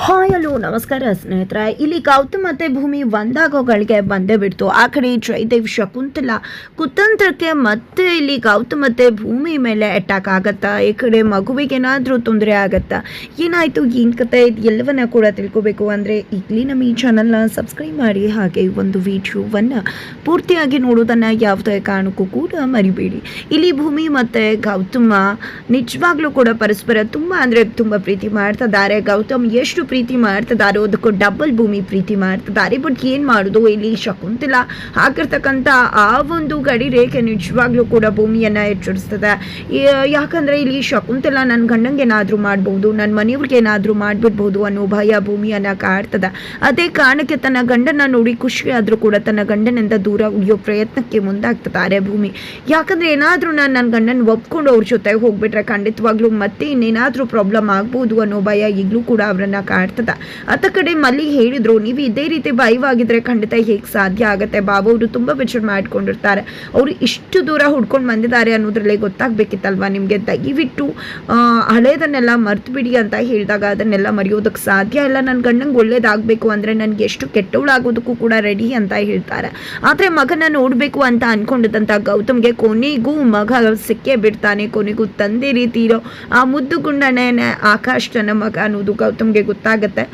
Hi hello ನಮಸ್ಕಾರ, ಸ್ನೇಹಿತರೆ. ಇಲ್ಲಿ ಗೌತಮ್ ಮತ್ತೆ ಭೂಮಿ ಒಂದಾಗೋಗಳಿಗೆ ಬಂದೇ ಬಿಡ್ತು. ಆ ಕಡೆ ಜಯದೇವ್ ಶಕುಂತಲ ಕುತಂತ್ರಕ್ಕೆ ಮತ್ತೆ ಇಲ್ಲಿ ಗೌತಮ್ ಮತ್ತೆ ಭೂಮಿ ಮೇಲೆ ಅಟ್ಯಾಕ್ ಆಗತ್ತಾ? ಈ ಕಡೆ ಮಗುವಿಗೆ ಏನಾದರೂ ತೊಂದರೆ ಆಗತ್ತಾ? ಏನಾಯ್ತು? ಏನ್ ಕತೆ? ಎಲ್ಲವನ್ನ ಕೂಡ ತಿಳ್ಕೊಬೇಕು ಅಂದ್ರೆ ಈಗಲೇ ನಮ್ಮ ಈ ಚಾನಲ್ನ ಸಬ್ಸ್ಕ್ರೈಬ್ ಮಾಡಿ. ಹಾಗೆ ಒಂದು ವಿಡಿಯೋವನ್ನ ಪೂರ್ತಿಯಾಗಿ ನೋಡೋದನ್ನು ಯಾವುದೇ ಕಾರಣಕ್ಕೂ ಕೂಡ ಮರಿಬೇಡಿ. ಇಲ್ಲಿ ಭೂಮಿ ಮತ್ತೆ ಗೌತಮ ನಿಜವಾಗ್ಲೂ ಕೂಡ ಪರಸ್ಪರ ತುಂಬಾ ಅಂದ್ರೆ ತುಂಬಾ ಪ್ರೀತಿ ಮಾಡ್ತಿದ್ದಾರೆ ಗೌತಮ್ ಎಷ್ಟು ಪ್ರೀತಿ ಮಾಡ್ತಿದ್ದಾರೆ. ಅದಕ್ಕೂ ಡಬಲ್ ಭೂಮಿ ಪ್ರೀತಿ ಮಾಡ್ತಿದ್ದಾರೆ. ಬಟ್ ಏನ್ ಮಾಡುದು? ಇಲ್ಲಿ ಶಕುಂತಲ ಹಾಕಿರ್ತಕ್ಕಂಥ ಆ ಒಂದು ಗಡಿ ರೇಖೆ ನಿಜವಾಗ್ಲೂ ಕೂಡ ಭೂಮಿಯನ್ನ ಎಚ್ಚರಿಸ್ತದೆ. ಯಾಕಂದ್ರೆ ಇಲ್ಲಿ ಶಕುಂತಲ ನನ್ನ ಗಂಡಂಗೆ ಏನಾದ್ರು ಮಾಡ್ಬೋದು ನನ್ನ ಮನೆಯವ್ರಿಗೆ ಏನಾದ್ರು ಮಾಡ್ಬಿಡ್ಬಹುದು ಅನ್ನೋ ಭಯ ಭೂಮಿಯನ್ನ ಕಾಡ್ತದೆ. ಅದೇ ಕಾರಣಕ್ಕೆ ತನ್ನ ಗಂಡನ ನೋಡಿ ಖುಷಿ ಆದ್ರೂ ಕೂಡ ತನ್ನ ಗಂಡನಿಂದ ದೂರ ಉಳಿಯೋ ಪ್ರಯತ್ನಕ್ಕೆ ಮುಂದಾಗ್ತದಾರೆ ಭೂಮಿ. ಯಾಕಂದ್ರೆ ಏನಾದ್ರೂ ನಾನು ನನ್ನ ಗಂಡನ ಒಪ್ಕೊಂಡು ಅವ್ರ ಜೊತೆ ಹೋಗ್ಬಿಟ್ರೆ ಖಂಡಿತವಾಗ್ಲೂ ಮತ್ತೆ ಇನ್ನೇನಾದ್ರೂ ಪ್ರಾಬ್ಲಮ್ ಆಗ್ಬೋದು ಅನ್ನೋ ಭಯ ಈಗಲೂ ಕೂಡ ಅವರನ್ನ ಕಾಡ್ತದ ಅತ್ತ ಕಡೆ ಮಲ್ಲಿ ಹೇಳಿದ್ರು, ನೀವು ಇದೇ ರೀತಿ ಭಯವಾಗಿದ್ರೆ ಖಂಡಿತ ಹೇಗೆ ಸಾಧ್ಯ ಆಗತ್ತೆ ಬಾಬು? ಅವರು ತುಂಬಾ ವಿಚಾರ ಮಾಡ್ಕೊಂಡಿರ್ತಾರೆ. ಅವರು ಇಷ್ಟು ದೂರ ಹುಡ್ಕೊಂಡು ಬಂದಿದ್ದಾರೆ ಅನ್ನೋದ್ರಲ್ಲೇ ಗೊತ್ತಾಗ್ಬೇಕಿತ್ತಲ್ವಾ ನಿಮಗೆ? ದಯವಿಟ್ಟು ಹಳೇದನ್ನೆಲ್ಲ ಮರ್ತು ಬಿಡಿ ಅಂತ ಹೇಳಿದಾಗ ಅದನ್ನೆಲ್ಲ ಮರೆಯೋದಕ್ಕೆ ಸಾಧ್ಯ ಇಲ್ಲ. ನನ್ನ ಗಂಡಂಗೆ ಒಳ್ಳೇದಾಗಬೇಕು ಅಂದರೆ ನನಗೆ ಎಷ್ಟು ಕೆಟ್ಟವಳಾಗೋದಕ್ಕೂ ಕೂಡ ರೆಡಿ ಅಂತ ಹೇಳ್ತಾರೆ. ಆದರೆ ಮಗನ ನೋಡಬೇಕು ಅಂತ ಅನ್ಕೊಂಡಿದ್ದಂಥ ಗೌತಮ್ಗೆ ಕೊನೆಗೂ ಮಗ ಸಿಕ್ಕೇ ಬಿಡ್ತಾನೆ, ಕೊನೆಗೂ ತಂದೆ ರೀತಿ ಇರೋ ಆ ಮುದ್ದು ಗುಂಡನೇ ಆಕಾಶ್ ತನ್ನ ಮಗ ಅನ್ನೋದು ಗೌತಮ್ಗೆ ಗೊತ್ತಾಗತ್ತೆ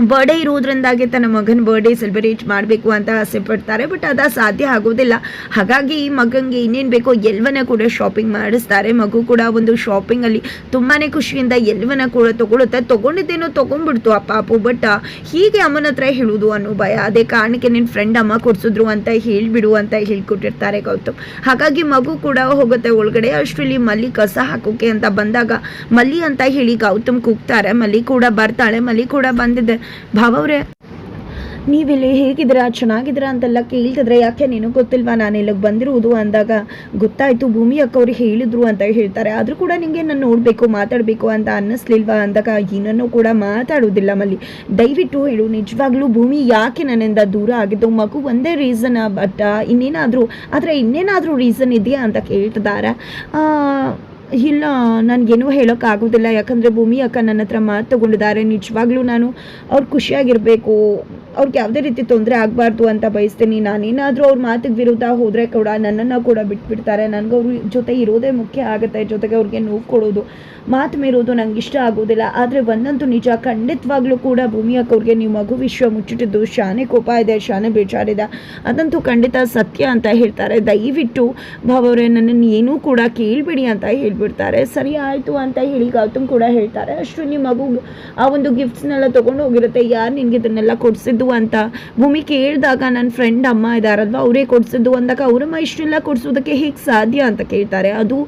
ಬರ್ಡೇ ಇರೋದ್ರಿಂದಾಗಿ ತನ್ನ ಮಗನ ಬರ್ಡೇ ಸೆಲೆಬ್ರೇಟ್ ಮಾಡಬೇಕು ಅಂತ ಆಸೆ ಪಡ್ತಾರೆ ಬಟ್ ಅದು ಸಾಧ್ಯ ಆಗೋದಿಲ್ಲ. ಹಾಗಾಗಿ ಈ ಮಗನಿಗೆ ಇನ್ನೇನು ಬೇಕೋ ಎಲ್ವನ ಕೂಡ ಶಾಪಿಂಗ್ ಮಾಡಿಸ್ತಾರೆ. ಮಗು ಕೂಡ ಒಂದು ಶಾಪಿಂಗಲ್ಲಿ ತುಂಬಾ ಖುಷಿಯಿಂದ ಎಲ್ಲವನ್ನ ಕೂಡ ತೊಗೊಳುತ್ತೆ ತಗೊಂಡಿದ್ದೇನೋ ತೊಗೊಂಡ್ಬಿಡ್ತು ಆ ಪಾಪು ಬಟ್ ಹೀಗೆ ಅಮ್ಮನ ಹತ್ರ ಹೇಳುವುದು ಅನ್ನೋ ಭಯ. ಅದೇ ಕಾರಣಕ್ಕೆ ನಿನ್ನ ಫ್ರೆಂಡ್ ಅಮ್ಮ ಕೊಡಿಸಿದ್ರು ಅಂತ ಹೇಳಿಬಿಡು ಅಂತ ಹೇಳ್ಕೊಟ್ಟಿರ್ತಾರೆ ಗೌತಮ್. ಹಾಗಾಗಿ ಮಗು ಕೂಡ ಹೋಗುತ್ತೆ ಒಳಗಡೆ. ಅಷ್ಟರಲ್ಲಿ ಮಲ್ಲಿ ಕಸ ಹಾಕೋಕೆ ಅಂತ ಬಂದಾಗ ಮಲ್ಲಿ ಅಂತ ಹೇಳಿ ಗೌತಮ್ ಕೂಗ್ತಾರೆ. ಮಲ್ಲಿ ಕೂಡ ಬರ್ತಾಳೆ. ಮಲ್ಲಿ ಕೂಡ ಬಂದಿದ್ದೆ ಭಾವವ್ರೆ ನೀವಿಲ್ಲಿ ಹೇಗಿದ್ದೀರಾ? ಚೆನ್ನಾಗಿದ್ದೀರಾ ಅಂತೆಲ್ಲ ಕೇಳ್ತಿದ್ರೆ ಯಾಕೆ ನೀನು ಗೊತ್ತಿಲ್ವಾ? ನಾನು ಇಲ್ಲಿಗೆ ಬಂದಿರುವುದು ಅಂದಾಗ ಗೊತ್ತಾಯಿತು, ಭೂಮಿ ಅಕ್ಕ ಅವ್ರು ಹೇಳಿದ್ರು ಅಂತ ಹೇಳ್ತಾರೆ. ಆದರೂ ಕೂಡ ನಿಮಗೆ ನಾನು ನೋಡಬೇಕು, ಮಾತಾಡಬೇಕು ಅಂತ ಅನ್ನಿಸ್ಲಿಲ್ವಾ ಅಂದಾಗ ಏನನ್ನು ಕೂಡ ಮಾತಾಡೋದಿಲ್ಲ ಮಲ್ಲಿ. ದಯವಿಟ್ಟು ಹೇಳು, ನಿಜವಾಗ್ಲೂ ಭೂಮಿ ಯಾಕೆ ನನ್ನಿಂದ ದೂರ ಆಗಿದ್ದು? ಮಗು ಒಂದೇ ರೀಸನ್ ಬಟ್ ಇನ್ನೇನಾದರೂ, ಆದರೆ ಇನ್ನೇನಾದರೂ ರೀಸನ್ ಇದೆಯಾ ಅಂತ ಕೇಳ್ತಿದ್ದಾರೆ ಇಲ್ಲ ನನಗೇನೂ ಹೇಳೋಕ್ಕಾಗೋದಿಲ್ಲ. ಯಾಕಂದರೆ ಭೂಮಿ ಅಕ್ಕ ನನ್ನ ಹತ್ರ ಮಾತು ತೊಗೊಂಡಿದ್ದಾರೆ. ನಿಜವಾಗ್ಲೂ ನಾನು ಅವ್ರು ಖುಷಿಯಾಗಿರಬೇಕು. ಅವ್ರಿಗೆ ಯಾವುದೇ ರೀತಿ ತೊಂದರೆ ಆಗಬಾರ್ದು ಅಂತ ಬಯಸ್ತೀನಿ. ನಾನೇನಾದರೂ ಅವ್ರ ಮಾತಿಗೆ ವಿರುದ್ಧ ಹೋದರೆ ಕೂಡ ನನ್ನನ್ನು ಕೂಡ ಬಿಟ್ಬಿಡ್ತಾರೆ. ನನಗೆ ಅವ್ರ ಜೊತೆ ಇರೋದೇ ಮುಖ್ಯ ಆಗುತ್ತೆ. ಜೊತೆಗೆ ಅವ್ರಿಗೆ ನೋವು ಕೊಡೋದು, ಮಾತು ಮೀರೋದು ನಂಗೆ ಇಷ್ಟ ಆಗೋದಿಲ್ಲ. ಆದರೆ ಒಂದಂತೂ ನಿಜ, ಖಂಡಿತವಾಗ್ಲೂ ಕೂಡ ಭೂಮಿ ಅಕ್ಕವ್ರಿಗೆ ನೀವು ಮಗು ವಿಶ್ವ ಮುಚ್ಚಿಟ್ಟಿದ್ದು ಶಾನೆ ಕೋಪ ಇದೆ, ಶಾನೆ ಬೇಜಾರಿದೆ. ಅದಂತೂ ಖಂಡಿತ ಸತ್ಯ ಅಂತ ಹೇಳ್ತಾರೆ. ದಯವಿಟ್ಟು ಭಾವವ್ರೆ ನನ್ನನ್ನು ಏನೂ ಕೂಡ ಕೇಳಬೇಡಿ ಅಂತ ಹೇಳ್ಬಿಡ್ತಾರೆ. ಸರಿ ಆಯಿತು ಅಂತ ಹೇಳಿ ಗೌತಮ್ ಕೂಡ ಹೇಳ್ತಾರೆ. ಅಷ್ಟು ನಿಮ್ಮ ಮಗು ಆ ಒಂದು ಗಿಫ್ಟ್ಸ್ನೆಲ್ಲ ತೊಗೊಂಡು ಹೋಗಿರುತ್ತೆ. ಯಾರು ನಿನಗೆ ಇದನ್ನೆಲ್ಲ ಕೊಡಿಸಿದ್ದು? ಅಂತ. ಭೂಮಿ ಕೇಳಿದಾಗ ನನ್ನ ಫ್ರೆಂಡ್ ಅಮ್ಮ ಇದ್ದಾರಲ್ವ ಅವರೇ ಕೊಡಿಸಿದ್ದು ಅಂದಾಗ ಅವರಮ್ಮ ಇಷ್ಟೆಲ್ಲ ಕೊಡಿಸೋದಕ್ಕೆ ಹೇಗೆ ಸಾಧ್ಯ ಅಂತ ಕೇಳ್ತಾರೆ. ಅದು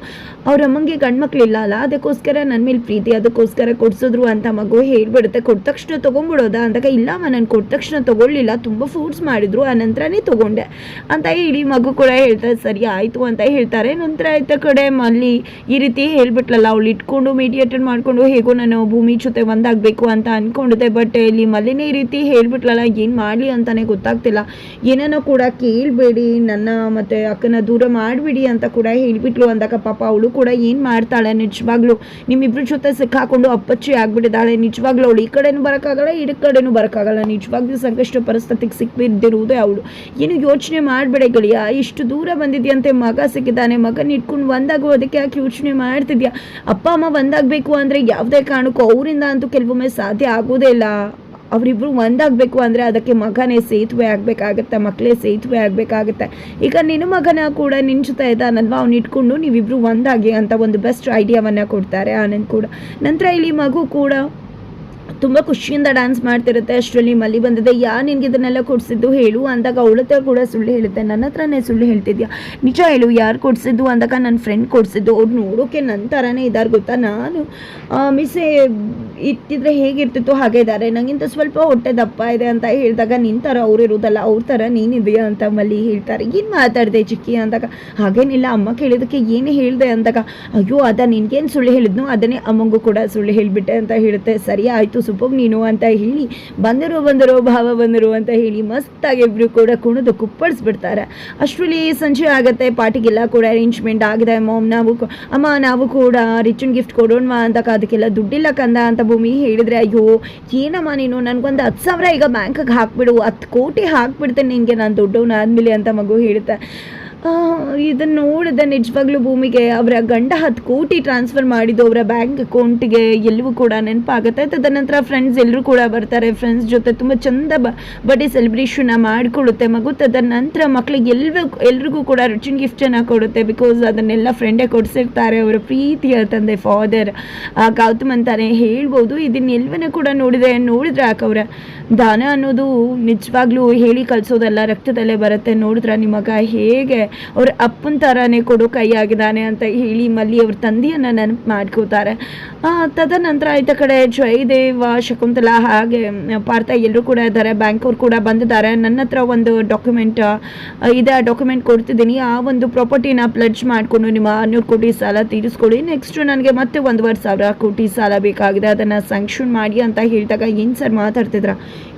ಅವ್ರ ಅಮ್ಮಂಗೆ ಗಂಡ್ಮಕ್ಳಿಲ್ಲ ಅಲ್ಲ, ಅದಕ್ಕೋಸ್ಕರ ನನ್ನ ಮೇಲೆ ಪ್ರೀತಿ, ಅದಕ್ಕೋಸ್ಕರ ಕೊಡಿಸಿದ್ರು ಅಂತ ಮಗು ಹೇಳ್ಬಿಡುತ್ತೆ. ಕೊಟ್ಟ ತಕ್ಷಣ ತೊಗೊಂಡ್ಬಿಡೋದಾ ಅಂದಾಗ, ಇಲ್ಲಮ್ಮ, ನಾನು ಕೊಟ್ಟ ತಕ್ಷಣ ತೊಗೊಳ್ಳಿಲ್ಲ, ತುಂಬ ಫೋರ್ಸ್ ಮಾಡಿದ್ರು, ಆ ನಂತರನೇ ತೊಗೊಂಡೆ ಅಂತ ಹೇಳಿ ಮಗು ಕೂಡ ಹೇಳ್ತಾರೆ ಸರಿ, ಆಯಿತು ಅಂತ ಹೇಳ್ತಾರೆ. ನಂತರ ಆಯ್ತ ಕಡೆ, ಮಲ್ಲಿ ಈ ರೀತಿ ಹೇಳ್ಬಿಟ್ಲಲ್ಲ, ಅವಳು ಇಟ್ಕೊಂಡು ಮೀಡಿಯೇಟರ್ ಮಾಡಿಕೊಂಡು, ಹೇಗೋ, ನಾನು ಭೂಮಿ ಜೊತೆ ಒಂದಾಗಬೇಕು ಅಂತ ಅಂದ್ಕೊಂಡಿದ್ದೆ ಬಟ್ ಇಲ್ಲಿ ಮಲ್ಲಿನೇ ಈ ರೀತಿ ಹೇಳ್ಬಿಟ್ಲಲ್ಲ ಏನು ಮಾಡಲಿ ಅಂತಲೇ ಗೊತ್ತಾಗ್ತಿಲ್ಲ. ಏನನ್ನೋ ಕೂಡ ಕೇಳಬೇಡಿ, ನನ್ನ ಮತ್ತು ಅಕ್ಕನ ದೂರ ಮಾಡಿಬಿಡಿ ಅಂತ ಕೂಡ ಹೇಳಿಬಿಟ್ಲು. ಅಂದಾಗ ಪಾಪ ಅವಳು ಕೂಡ ಏನು ಮಾಡ್ತಾಳೆ ನಿಜವಾಗ್ಲೂ. ನಿಮ್ಮಿಬ್ರ ಜೊತೆ ಸಿಕ್ಕಾಕೊಂಡು ಅಪ್ಪಚ್ಚಿ ಆಗಿಬಿಟ್ಟಿದ್ದಾಳೆ. ನಿಜವಾಗ್ಲೂ ಅವಳು ಈ ಕಡೆಯೂ ಬರೋಕ್ಕಾಗಲ್ಲ, ಈ ಕಡೆಯೂ ಬರೋಕ್ಕಾಗಲ್ಲ. ನಿಜವಾಗ್ಲೂ ಸಂಕಷ್ಟ ಪರಿಸ್ಥಿತಿಗೆ ಸಿಕ್ಬಿದ್ದಿರುವುದೇ ಅವಳು. ಏನು ಯೋಚನೆ ಮಾಡಬೇಡ ಗೆಳೆಯ. ಇಷ್ಟು ದೂರ ಬಂದಿದೆಯಂತೆ ಮಗ ಸಿಕ್ಕಿದ್ದಾನೆ. ಮಗನ ಇಟ್ಕೊಂಡು ಒಂದಾಗೋದಕ್ಕೆ ಯಾಕೆ ಯೋಚನೆ ಮಾಡ್ತಿದ್ಯಾ? ಅಪ್ಪ, ಅಮ್ಮ ಒಂದಾಗಬೇಕು ಅಂದರೆ ಯಾವುದೇ ಕಾರಣಕ್ಕೂ ಅವರಿಂದ ಅಂತೂ ಕೆಲವೊಮ್ಮೆ ಸಾಧ್ಯ ಆಗೋದೇ ಇಲ್ಲ. ಅವರಿಬ್ರು ಒಂದಾಗಬೇಕು ಅಂದರೆ ಅದಕ್ಕೆ ಮಗನೇ ಸೇತುವೆ ಆಗಬೇಕಾಗತ್ತೆ, ಮಕ್ಕಳೇ ಸೇತುವೆ ಆಗಬೇಕಾಗತ್ತೆ. ಈಗ ನಿನ್ನ ಮಗನ ಕೂಡ ನಿನ್ನ ಜೊತೆ ಇದ್ದಾನಲ್ವಾ ಅವ್ನು ಇಟ್ಕೊಂಡು ನೀವಿಬ್ರು ಒಂದಾಗಿ ಅಂತ ಒಂದು ಬೆಸ್ಟ್ ಐಡಿಯಾವನ್ನು ಕೊಡ್ತಾರೆ ಆನಂದ್ ಕೂಡ. ನಂತರ ಇಲ್ಲಿ ಮಗು ಕೂಡ ತುಂಬ ಖುಷಿಯಿಂದ ಡ್ಯಾನ್ಸ್ ಮಾಡ್ತಿರುತ್ತೆ. ಅಷ್ಟರಲ್ಲಿ ಮಲ್ಲಿ ಬಂದಿದೆ. ಯಾ ನಿನಗೆ ಇದನ್ನೆಲ್ಲ ಕೊಡಿಸಿದ್ದು ಹೇಳು ಅಂದಾಗ ಅವಳ ಕೂಡ ಸುಳ್ಳು ಹೇಳುತ್ತೆ. ನನ್ನ ಹತ್ರನೇ ಸುಳ್ಳು ಹೇಳ್ತಿದ್ಯಾ? ನಿಜ ಹೇಳು, ಯಾರು ಕೊಡಿಸಿದ್ದು ಅಂದಾಗ ನನ್ನ ಫ್ರೆಂಡ್ ಕೊಡಿಸಿದ್ದು. ಅವ್ರು ನೋಡೋಕೆ ನನ್ನ ಥರನೇ ಇದ್ದಾರೆ ಗೊತ್ತಾ? ನಾನು ಮಿಸೆ ಇಟ್ಟಿದ್ರೆ ಹೇಗಿರ್ತಿತ್ತು? ಹಾಗೆ ಇದ್ದಾರೆ ನನಗಿಂತ ಸ್ವಲ್ಪ ಹೊಟ್ಟೆ ದಪ್ಪ ಇದೆ ಅಂತ ಹೇಳಿದಾಗ ನಿನ್ನ ಥರ ಅವ್ರು ಇರೋದಲ್ಲ ಅವ್ರ ಥರ ನೀನಿದೆಯಾ ಅಂತ ಮಲ್ಲಿ ಹೇಳ್ತಾರೆ. ಏನು ಮಾತಾಡಿದೆ ಚಿಕ್ಕಿ ಅಂದಾಗ? ಹಾಗೇನಿಲ್ಲ, ಅಮ್ಮ ಕೇಳಿದಕ್ಕೆ ಏನು ಹೇಳಿದೆ ಅಂದಾಗ, ಅಯ್ಯೋ, ಅದ ನಿನಗೇನು ಸುಳ್ಳು ಹೇಳಿದ್ನು, ಅದನ್ನೇ ಅಮ್ಮಂಗೂ ಕೂಡ ಸುಳ್ಳು ಹೇಳಿಬಿಟ್ಟೆ ಅಂತ ಹೇಳುತ್ತೆ. ಸರಿ, ಆಯಿತು ಸುಪ್ಪಗ್ ನೀನು ಅಂತ ಹೇಳಿ, ಬಂದರು ಬಂದರು ಭಾವ ಬಂದರು ಅಂತ ಹೇಳಿ ಮಸ್ತಾಗಿ ಇಬ್ಬರು ಕೂಡ ಕುಣಿದು ಕುಪ್ಪಳಿಸ್ಬಿಡ್ತಾರೆ. ಅಷ್ಟರಲ್ಲಿ ಸಂಜೆ ಆಗುತ್ತೆ, ಪಾರ್ಟಿಗೆಲ್ಲ ಕೂಡ ಅರೇಂಜ್ಮೆಂಟ್ ಆಗಿದೆ. ಮಾಮ್, ನಾವು ಅಮ್ಮ, ನಾವು ಕೂಡ ರಿಚನ್ ಗಿಫ್ಟ್ ಕೊಡೋಣವಾ ಅಂತ ಅದಕ್ಕೆಲ್ಲ ದುಡ್ಡಿಲ್ಲ ಕಂದ ಅಂತ ಭೂಮಿ ಹೇಳಿದ್ರೆ, ಅಯ್ಯೋ, ಏನಮ್ಮ ನೀನು? ನನಗೊಂದು ಹತ್ತು ಸಾವಿರ ಈಗ ಬ್ಯಾಂಕಿಗೆ ಹಾಕ್ಬಿಡು. ಹತ್ತು ಕೋಟಿ ಹಾಕ್ಬಿಡ್ತೇನೆ ನಿನಗೆ ನಾನು ದೊಡ್ಡವನಾದ್ಮೇಲೆ ಅಂತ ಮಗು ಹೇಳುತ್ತೆ. ಇದನ್ನು ನೋಡಿದೆ ನಿಜವಾಗ್ಲೂ ಭೂಮಿಗೆ ಅವರ ಗಂಡ ಹತ್ತು ಕೋಟಿ ಟ್ರಾನ್ಸ್ಫರ್ ಮಾಡಿದ್ದು ಅವರ ಬ್ಯಾಂಕ್ ಅಕೌಂಟ್ಗೆ ಎಲ್ಲವೂ ಕೂಡ ನೆನಪಾಗುತ್ತೆ. ತದನಂತರ ಫ್ರೆಂಡ್ಸ್ ಎಲ್ಲರೂ ಕೂಡ ಬರ್ತಾರೆ. ಫ್ರೆಂಡ್ಸ್ ಜೊತೆ ತುಂಬ ಚಂದ ಬರ್ಡೇ ಸೆಲೆಬ್ರೇಷನ್ ಮಾಡಿಕೊಳ್ಳುತ್ತೆ ಮಗು ತದನಂತರ ಮಕ್ಕಳಿಗೆ ಎಲ್ಲ ಎಲ್ರಿಗೂ ಕೂಡ ರುಚಿನ್ ಗಿಫ್ಟನ್ನು ಕೊಡುತ್ತೆ. ಬಿಕಾಸ್ ಅದನ್ನೆಲ್ಲ ಫ್ರೆಂಡೇ ಕೊಡಿಸಿರ್ತಾರೆ ಅವರ ಪ್ರೀತಿಯ ತಂದೆ ಫಾದರ್ ಗೌತಮ್ ಅಂತಾನೆ ಹೇಳ್ಬೋದು. ಇದನ್ನ ಕೂಡ ನೋಡಿದೆ ನೋಡಿದ್ರೆ ಅವರ ದಾನ ಅನ್ನೋದು ನಿಜವಾಗ್ಲೂ ಹೇಳಿ ಕಲಿಸೋದಲ್ಲ ರಕ್ತದಲ್ಲೇ ಬರುತ್ತೆ. ನೋಡಿದ್ರೆ ನಿಮಗ ಹೇಗೆ ಅವ್ರ ಅಪ್ಪನ ಥರನೇ ಕೊಡೋ ಕೈಯಾಗಿದ್ದಾನೆ ಅಂತ ಹೇಳಿ ಮಲ್ಲಿ ಅವ್ರ ತಂದೆಯನ್ನು ನೆನಪು ಮಾಡ್ಕೋತಾರೆ. ತದನಂತರ ಆಯ್ತ ಕಡೆ ಜಯದೇವ, ಶಕುಂತಲಾ ಹಾಗೆ ಪಾರ್ಥ ಎಲ್ಲರೂ ಕೂಡ ಇದ್ದಾರೆ. ಬ್ಯಾಂಕ್ ಅವ್ರು ಕೂಡ ಬಂದಿದ್ದಾರೆ. ನನ್ನ ಹತ್ರ ಒಂದು ಡಾಕ್ಯುಮೆಂಟ್ ಇದೆ. ಆ ಡಾಕ್ಯುಮೆಂಟ್ ಕೊಡ್ತಿದ್ದೀನಿ. ಆ ಒಂದು ಪ್ರಾಪರ್ಟಿನ ಪ್ಲಡ್ಜ್ ಮಾಡಿಕೊಂಡು ನಿಮ್ಮ ಆರುನೂರು ಕೋಟಿ ಸಾಲ ತೀರಿಸ್ಕೊಡಿ ನೆಕ್ಸ್ಟು ನನಗೆ ಮತ್ತೆ ಒಂದೂವರೆ ಸಾವಿರ ಕೋಟಿ ಸಾಲ ಬೇಕಾಗಿದೆ. ಅದನ್ನು ಸ್ಯಾಂಕ್ಷನ್ ಮಾಡಿ ಅಂತ ಹೇಳಿದಾಗ ಏನು ಸರ್ ಮಾತಾಡ್ತಿದ್ರ?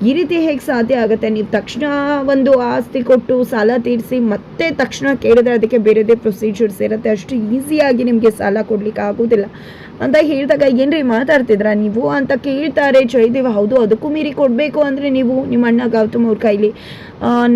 ಈ ರೀತಿ ಹೇಗೆ ಸಾಧ್ಯ ಆಗುತ್ತೆ? ನೀವು ತಕ್ಷಣ ಒಂದು ಆಸ್ತಿ ಕೊಟ್ಟು ಸಾಲ ತೀರಿಸಿ ಮತ್ತೆ ತಕ್ಷಣ ಕೇಳಿದ್ರೆ ಅದಕ್ಕೆ ಬೇರೆದೇ ಪ್ರೊಸೀಜರ್ಸ್ ಇರುತ್ತೆ. ಅಷ್ಟು ಈಸಿಯಾಗಿ ನಿಮಗೆ ಸಾಲ ಕೊಡ್ಲಿಕ್ಕೆ ಆಗೋದಿಲ್ಲ. ಅಂತ ಹೇಳಿದಾಗ, ಏನ್ರಿ ಮಾತಾಡ್ತಿದ್ರಾ ನೀವು? ಅಂತ ಕೇಳ್ತಾರೆ, ಜಯದೇವ, ಹೌದು, ಅದಕ್ಕೂ ಮೀರಿ ಕೊಡಬೇಕು ಅಂದರೆ ನೀವು ನಿಮ್ಮ ಅಣ್ಣ ಗೌತಮ್ ಅವ್ರ ಕೈಲಿ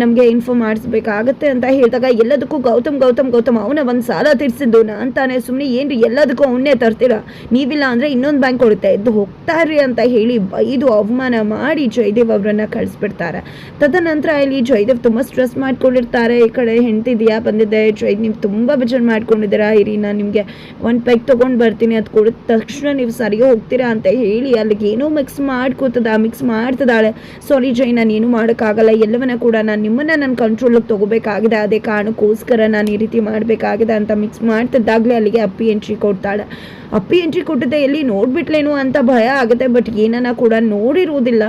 ನಮಗೆ ಇನ್ಫಾರ್ಮ್ ಮಾಡಿಸ್ಬೇಕಾಗತ್ತೆ ಅಂತ ಹೇಳಿದಾಗ, ಎಲ್ಲದಕ್ಕೂ ಗೌತಮ್ ಗೌತಮ್ ಗೌತಮ್, ಅವನ ಒಂದು ಸಾಲ ತೀರಿಸಿದ್ದು ಅಂತಾನೆ. ಸುಮ್ಮನೆ ಏನ್ರಿ ಎಲ್ಲದಕ್ಕೂ ಅವನ್ನೇ ತರ್ತೀರಾ? ನೀವಿಲ್ಲ ಅಂದರೆ ಇನ್ನೊಂದು ಬ್ಯಾಂಕ್ ಕೊಡುತ್ತೆ. ಎದ್ದು ಹೋಗ್ತಾರ್ರಿ ಅಂತ ಹೇಳಿ ಬೈದು ಅವಮಾನ ಮಾಡಿ ಜಯದೇವ್ ಅವರನ್ನ ಕಳಿಸ್ಬಿಡ್ತಾರೆ. ತದನಂತರ ಇಲ್ಲಿ ಜಯದೇವ್ ತುಂಬ ಸ್ಟ್ರೆಸ್ ಮಾಡ್ಕೊಂಡಿರ್ತಾರೆ. ಈ ಕಡೆ ಹೆಂಡ್ತಿದ್ಯಾ? ಬಂದಿದ್ದೆ ಟ್ರೈನ್ ನೀವು ತುಂಬ ಬೇಜಾರು ಮಾಡ್ಕೊಂಡಿದ್ದೀರಾ. ಇರಿ ನಿಮಗೆ ಒಂದು ಪೈಕ್ ತೊಗೊಂಡು ಬರ್ತೀನಿ. ಅದು ಕೊಡಿದ ತಕ್ಷಣ ನೀವು ಸರಿಯೋ ಹೋಗ್ತೀರಾ ಅಂತ ಹೇಳಿ ಅಲ್ಲಿಗೆ ಏನೋ ಮಿಕ್ಸ್ ಮಾಡ್ಕೋತದ ಮಿಕ್ಸ್ ಮಾಡ್ತದಾಳೆ ಸಾರಿ ಜೈ ನಾನು ಏನು ಮಾಡೋಕ್ಕಾಗಲ್ಲ. ಎಲ್ಲವನ್ನ ಕೂಡ ನಾನು ನಿಮ್ಮನ್ನು ನನ್ನ ಕಂಟ್ರೋಲಿಗೆ ತೊಗೋಬೇಕಾಗಿದೆ. ಅದೇ ಕಾರಣಕ್ಕೋಸ್ಕರ ನಾನು ಈ ರೀತಿ ಮಾಡಬೇಕಾಗಿದೆ ಅಂತ ಮಿಕ್ಸ್ ಮಾಡ್ತಿದ್ದಾಗಲೇ ಅಲ್ಲಿಗೆ ಅಪ್ಪಿ ಎಂಟ್ರಿ ಕೊಡ್ತಾಳೆ. ಅಪ್ಪಿ ಎಂಟ್ರಿ ಕೊಟ್ಟಿದ್ದೆ. ಎಲ್ಲಿ ನೋಡ್ಬಿಟ್ಲೇನು ಅಂತ ಭಯ ಆಗುತ್ತೆ. ಬಟ್ ಏನನ್ನ ಕೂಡ ನೋಡಿರುವುದಿಲ್ಲ.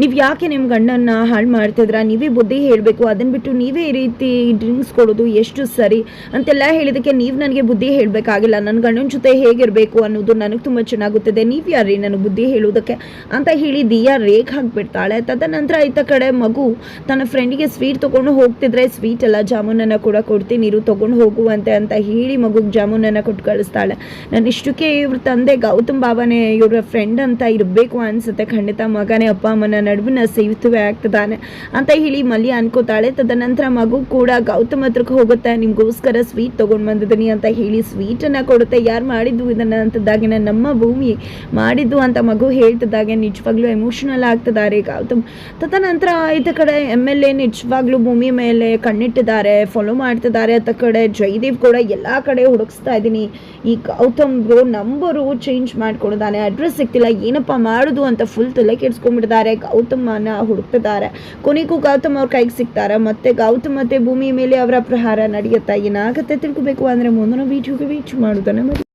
ನೀವು ಯಾಕೆ ನಿಮ್ಮ ಗಂಡನ್ನ ಹಾಳು ಮಾಡ್ತಿದ್ರ? ನೀವೇ ಬುದ್ಧಿ ಹೇಳಬೇಕು. ಅದನ್ನ ಬಿಟ್ಟು ನೀವೇ ಈ ರೀತಿ ಡ್ರಿಂಕ್ಸ್ ಕೊಡೋದು ಎಷ್ಟು ಸರಿ? ಅಂತೆಲ್ಲ ಹೇಳಿದಕ್ಕೆ ನೀವು ನನಗೆ ಬುದ್ಧಿ ಹೇಳಬೇಕಾಗಿಲ್ಲ. ನನ್ನ ಗಂಡನ ಜೊತೆ ಹೇಗಿರಬೇಕು ಅನ್ನೋದು ನನಗೆ ತುಂಬ ಚೆನ್ನಾಗುತ್ತದೆ. ನೀವು ಯಾರೀ ನನಗೆ ಬುದ್ಧಿ ಹೇಳೋದಕ್ಕೆ? ಅಂತ ಹೇಳಿ ದಿಯಾ ರೇಗ್ ಹಾಕ್ಬಿಡ್ತಾಳೆ. ತದನಂತರ ಈತ ಕಡೆ ಮಗು ತನ್ನ ಫ್ರೆಂಡಿಗೆ ಸ್ವೀಟ್ ತೊಗೊಂಡು ಹೋಗ್ತಿದ್ರೆ, ಸ್ವೀಟ್ ಎಲ್ಲ ಜಾಮೂನನ್ನು ಕೂಡ ಕೊಡ್ತೀನಿ, ನೀರು ತೊಗೊಂಡು ಹೋಗುವಂತೆ ಅಂತ ಹೇಳಿ ಮಗುಗೆ ಜಾಮೂನನ್ನು ಕೊಟ್ಟು ಕಳಿಸ್ತಾಳೆ. ನಾನು ಇಷ್ಟಕ್ಕೆ ಇವ್ರ ತಂದೆ ಗೌತಮ್ ಬಾಬಾನೇ ಇವರ ಫ್ರೆಂಡ್ ಅಂತ ಇರಬೇಕು ಅನ್ಸುತ್ತೆ. ಖಂಡಿತ ಮಗನೇ, ಅಪ್ಪ, ಅಮ್ಮನ ನಡುವಿನ ಸೇತುವೆ ಆಗ್ತದಾನೆ ಅಂತ ಹೇಳಿ ಮಲ್ಲಿ ಅನ್ಕೋತಾಳೆ. ತದನಂತರ ಮಗು ಕೂಡ ಗೌತಮ್ ಹತ್ರಕ್ಕೆ ಹೋಗುತ್ತೆ. ನಿಮ್ಗೋಸ್ಕರ ಸ್ವೀಟ್ ತೊಗೊಂಡು ಬಂದಿದ್ದೀನಿ ಅಂತ ಹೇಳಿ ಸ್ವೀಟನ್ನು ಕೊಡುತ್ತೆ. ಯಾರು ಮಾಡಿದ್ದು ಇದನ್ನ ಅಂತದಾಗಿನ ನಮ್ಮ ಭೂಮಿ ಮಾಡಿದ್ದು ಅಂತ ಮಗು ಹೇಳ್ತಿದ್ದಾಗೆ ನಿಜವಾಗ್ಲೂ ಎಮೋಷನಲ್ ಆಗ್ತಿದ್ದಾರೆ ಗೌತಮ್. ತದನಂತರ ಇತ ಕಡೆ ಎಂ ಎಲ್ ಎ ನಿಜವಾಗ್ಲೂ ಭೂಮಿ ಮೇಲೆ ಕಣ್ಣಿಟ್ಟಿದ್ದಾರೆ ಫಾಲೋ ಮಾಡ್ತಿದ್ದಾರೆ. ಅತ್ತ ಕಡೆ ಜಯದೇವ್ ಕೂಡ ಎಲ್ಲ ಕಡೆ ಹುಡುಕ್ಸ್ತಾ ಇದ್ದೀನಿ. ಈ ಗೌತಮ್ ಬ್ರೋ ನಂಬರು ಚೇಂಜ್ ಮಾಡ್ಕೊಂಡಿದ್ದಾನೆ ಅಡ್ರೆಸ್ ಸಿಗ್ತಿಲ್ಲ. ಏನಪ್ಪ ಮಾಡೋದು ಅಂತ ಫುಲ್ ತಲೆ ಕೆಡ್ಸ್ಕೊಂಡ್ಬಿಟ್ಟಿದ್ದಾರೆ. ಗೌತಮನ ಹುಡುಕ್ತಿದ್ದಾರೆ. ಕೊನೆಗೂ ಗೌತಮ್ ಅವ್ರ ಕೈಗೆ ಸಿಗ್ತಾರೆ. ಮತ್ತೆ ಗೌತಮ್ ಮತ್ತೆ ಭೂಮಿ ಮೇಲೆ ಅವರ ಪ್ರಹಾರ ನಡೆಯುತ್ತಾ ಏನಾಗುತ್ತೆ ತಿಳ್ಕೊಬೇಕು ಅಂದ್ರೆ ಮುಂದಿನ ವೀಡಿಯೋಗೆ ವೀಚ್ ಮಾಡೋದನ್ನ